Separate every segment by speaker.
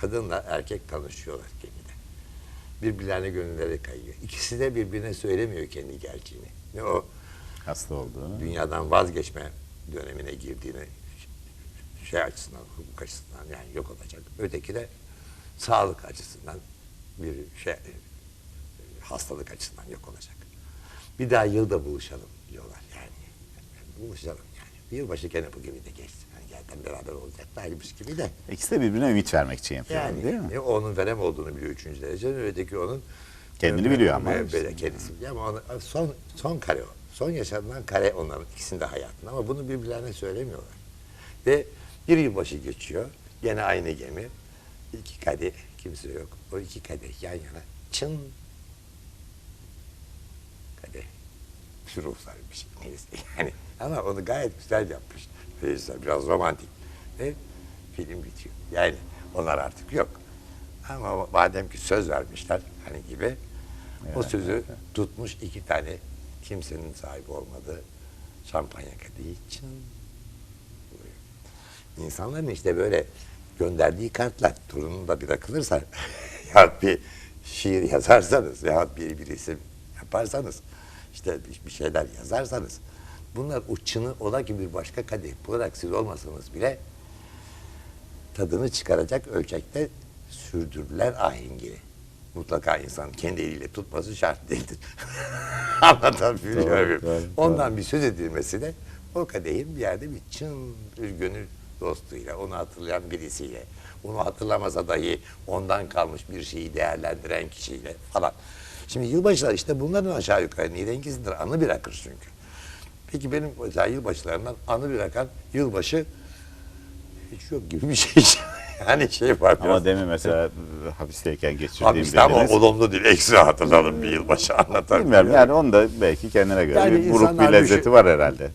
Speaker 1: kadınla erkek tanışıyorlar gemide. Birbirlerine gönülleri kayıyor. İkisi de birbirine söylemiyor kendi gerçeğini. Ne o
Speaker 2: Hasta olduğunu.
Speaker 1: dünyadan vazgeçme dönemine girdiğini şey açısından, hukuk açısından yani yok olacak. Öteki de sağlık açısından bir şey hastalık açısından yok olacak. Bir daha yılda buluşalım diyorlar yani. Buluşalım yani. Bir yılbaşı gene bu gibi de geçti. Zaten beraber olacaklarmış gibi de.
Speaker 2: İkisi de birbirine ümit vermek için yapıyor
Speaker 1: Yani
Speaker 2: değil mi?
Speaker 1: e, onun verem olduğunu biliyor üçüncü derece. Öteki onun
Speaker 2: Kendini
Speaker 1: e,
Speaker 2: biliyor ama
Speaker 1: e. Böyle kendisi biliyor ama onu, son, son kare o. Son yaşanılan kare onların ikisinin de hayatında ama bunu birbirlerine söylemiyorlar. Ve bir yılbaşı geçiyor. Gene aynı gemi. İki kadeh kimse yok. O iki kadeh yan yana. Çın. Kadeh. Ruhsal bir şey. Neyse yani. Ama onu gayet güzel yapmış. Reisler biraz romantik. Ve film bitiyor. Yani onlar artık yok. Ama madem ki söz vermişler hani gibi o
Speaker 2: Evet,
Speaker 1: sözü tutmuş iki tane kimsenin sahibi olmadığı şampanya kadehi için İnsanların işte böyle gönderdiği kartlar torunun da bırakılırsa ya bir şiir yazarsanız ya bir, bir isim yaparsanız işte bir, şeyler yazarsanız bunlar o çını ola ki bir başka kadeh bularak siz olmasanız bile tadını çıkaracak ölçekte sürdürürler ahengini. Mutlaka insan kendi eliyle tutması şart değildir. Anlatabiliyor
Speaker 2: Doğru,
Speaker 1: muyum?
Speaker 2: doğru,
Speaker 1: Ondan bir söz edilmesi de o kadehin bir yerde bir çın bir gönül dostuyla, onu hatırlayan birisiyle, onu hatırlamasa dahi ondan kalmış bir şeyi değerlendiren kişiyle falan. Şimdi yılbaşılar işte bunların aşağı yukarı nirengisindir. Anı bırakır çünkü. Peki benim mesela yılbaşılarından anı bırakan yılbaşı hiç yok gibi bir şey. yani şey var
Speaker 2: Ama
Speaker 1: biraz.
Speaker 2: demin mesela hapisteyken geçirdiğim
Speaker 1: Hapiste ama
Speaker 2: dediniz.
Speaker 1: olumlu değil. Ekstra hatırladım bir yılbaşı anlatan.
Speaker 2: Bilmiyorum yani onu da belki kendine göre
Speaker 1: Yani
Speaker 2: bir buruk bir lezzeti
Speaker 1: düşün-
Speaker 2: var herhalde.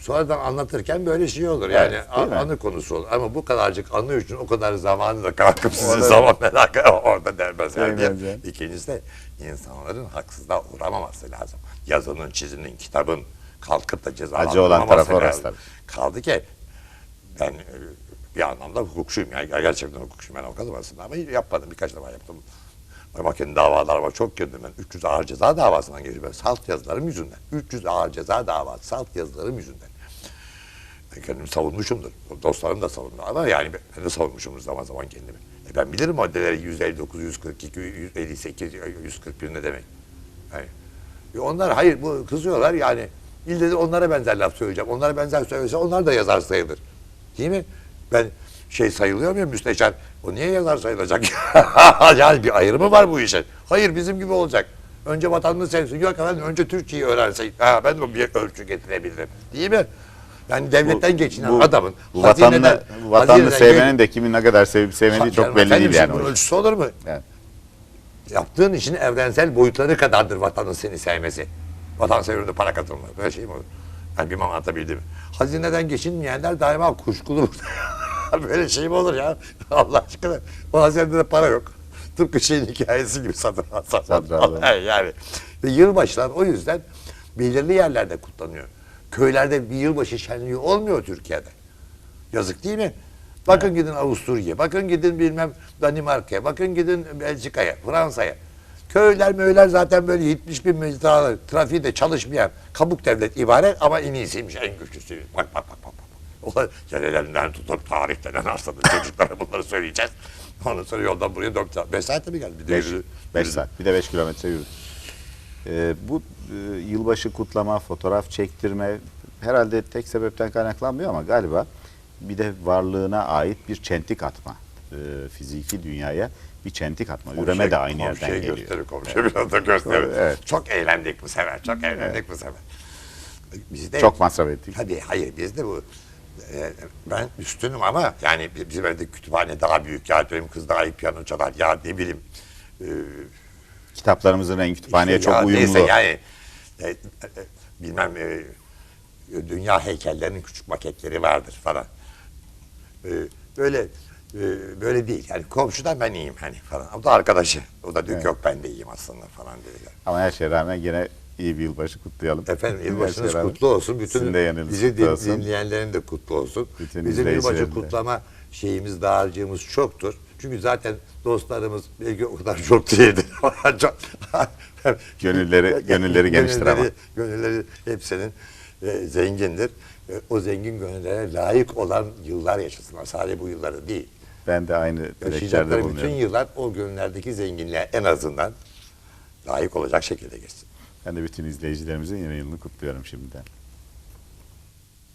Speaker 1: Sonradan anlatırken böyle şey olur. Yani
Speaker 2: Evet,
Speaker 1: anı konusu olur. Ama bu kadarcık anı için o kadar zamanı da kalkıp sizin zaman merakı orada dermez. Yani. İkincisi de insanların haksızlığa uğramaması lazım. Yazının, çizinin, kitabın kalkıp da cezalandırmaması
Speaker 2: Acı olan tarafı orası
Speaker 1: lazım.
Speaker 2: tabii.
Speaker 1: Kaldı ki ben e, bir anlamda hukukçuyum. Yani gerçekten hukukçuyum ben avukat aslında ama yapmadım. Birkaç defa yaptım. Mahkemenin davalar var. Çok girdim ben. 300 ağır ceza davasından. Ben salt yazılarım yüzünden. 300 ağır ceza davası salt yazılarım yüzünden. Kendimi savunmuşumdur. Dostlarım da savundu ama yani ben- de savunmuşumdur zaman zaman kendimi. E ben bilirim maddeleri 159, 142, 158, 141 ne demek. Yani, e onlar hayır bu kızıyorlar yani ille de onlara benzer laf söyleyeceğim. Onlara benzer söylese onlar da yazar sayılır. Değil mi? Ben şey sayılıyor muyum müsteşar? O niye yazar sayılacak? yani bir ayrımı var bu işin. Hayır bizim gibi olacak. Önce vatanını sevsin. Yok efendim önce Türkçeyi öğrensin. Ha, ben de bir ölçü getirebilirim. Değil mi? Yani devletten geçinen
Speaker 2: bu-
Speaker 1: adamın
Speaker 2: bu vatanını,
Speaker 1: hazineden-
Speaker 2: bu vatanını sevmenin de kimin ne kadar sevip sevmediği çok belli değil yani.
Speaker 1: bunun ölçüsü olur mu?
Speaker 2: Evet.
Speaker 1: Yaptığın işin evrensel boyutları kadardır vatanın seni sevmesi. Vatanseverinde para kazanmak. Böyle şey mi olur? Yani bilmem anlatabildim? Hazineden geçinmeyenler daima kuşkulu. Böyle şey mi olur ya? Allah aşkına. O hazinede de para yok. Tıpkı şeyin hikayesi gibi satın. Satın yani. Ve yılbaşılar o yüzden belirli yerlerde kutlanıyor. Köylerde bir yılbaşı şenliği olmuyor Türkiye'de. Yazık değil mi? Bakın gidin Avusturya'ya, bakın gidin bilmem Danimarka'ya, bakın gidin Belçika'ya, Fransa'ya. Köyler möyler zaten böyle 70 bin mecralar, trafiği de çalışmayan kabuk devlet ibaret ama en iyisiymiş, en güçlüsü. Bak bak bak bak. bak. O yerlerinden tutup tarihten hastalık çocuklara bunları söyleyeceğiz. Ondan sonra yoldan buraya 4 saat, 5 saatte mi geldi? Bir de
Speaker 2: 5
Speaker 1: yürü-
Speaker 2: 5
Speaker 1: yürü-
Speaker 2: saat. Bir de 5 kilometre yürüdüm. Ee, bu e, yılbaşı kutlama, fotoğraf çektirme herhalde tek sebepten kaynaklanmıyor ama galiba bir de varlığına ait bir çentik atma. Ee, fiziki dünyaya bir çentik atma. Üreme de aynı yerden
Speaker 1: komşuya
Speaker 2: geliyor.
Speaker 1: gösterir, komşuya biraz da gösterir.
Speaker 2: Evet.
Speaker 1: Çok eğlendik bu sefer, çok eğlendik bu sefer. Bizde
Speaker 2: Çok masraf ettik.
Speaker 1: Tabii hayır bizde bu e, ben üstünüm ama yani bizim evde kütüphane daha büyük ya benim kız daha iyi piyano çalar ya ne bileyim e,
Speaker 2: Kitaplarımızın rengi kütüphaneye
Speaker 1: işte
Speaker 2: çok
Speaker 1: ya
Speaker 2: uyumlu.
Speaker 1: Neyse yani e, e, bilmem e, dünya heykellerinin küçük maketleri vardır falan. E, böyle e, böyle değil yani komşudan ben iyiyim hani falan. O da arkadaşı. O da diyor
Speaker 2: Evet.
Speaker 1: yok ben de iyiyim aslında falan dediler.
Speaker 2: Ama her şeye rağmen yine iyi bir yılbaşı kutlayalım.
Speaker 1: Efendim yılbaşınız
Speaker 2: rağmen
Speaker 1: kutlu olsun. Bütün bizi din- dinleyenlerin de kutlu olsun.
Speaker 2: Bütün
Speaker 1: Bizim yılbaşı kutlama şeyimiz dağarcığımız çoktur. Çünkü zaten dostlarımız belki o kadar çok değildir. Çok-
Speaker 2: Gönülleri- gönülleri geniştir ama.
Speaker 1: Gönülleri- hepsinin e, zengindir. E, o zengin gönüllere layık olan yıllar yaşasınlar. Sadece bu yılları değil.
Speaker 2: Ben de aynı dileklerde
Speaker 1: Yaşayacakları bütün
Speaker 2: bulunuyorum.
Speaker 1: yıllar o gönüllerdeki zenginliğe en azından layık olacak şekilde geçsin.
Speaker 2: Ben de bütün izleyicilerimizin yeni yılını kutluyorum şimdiden.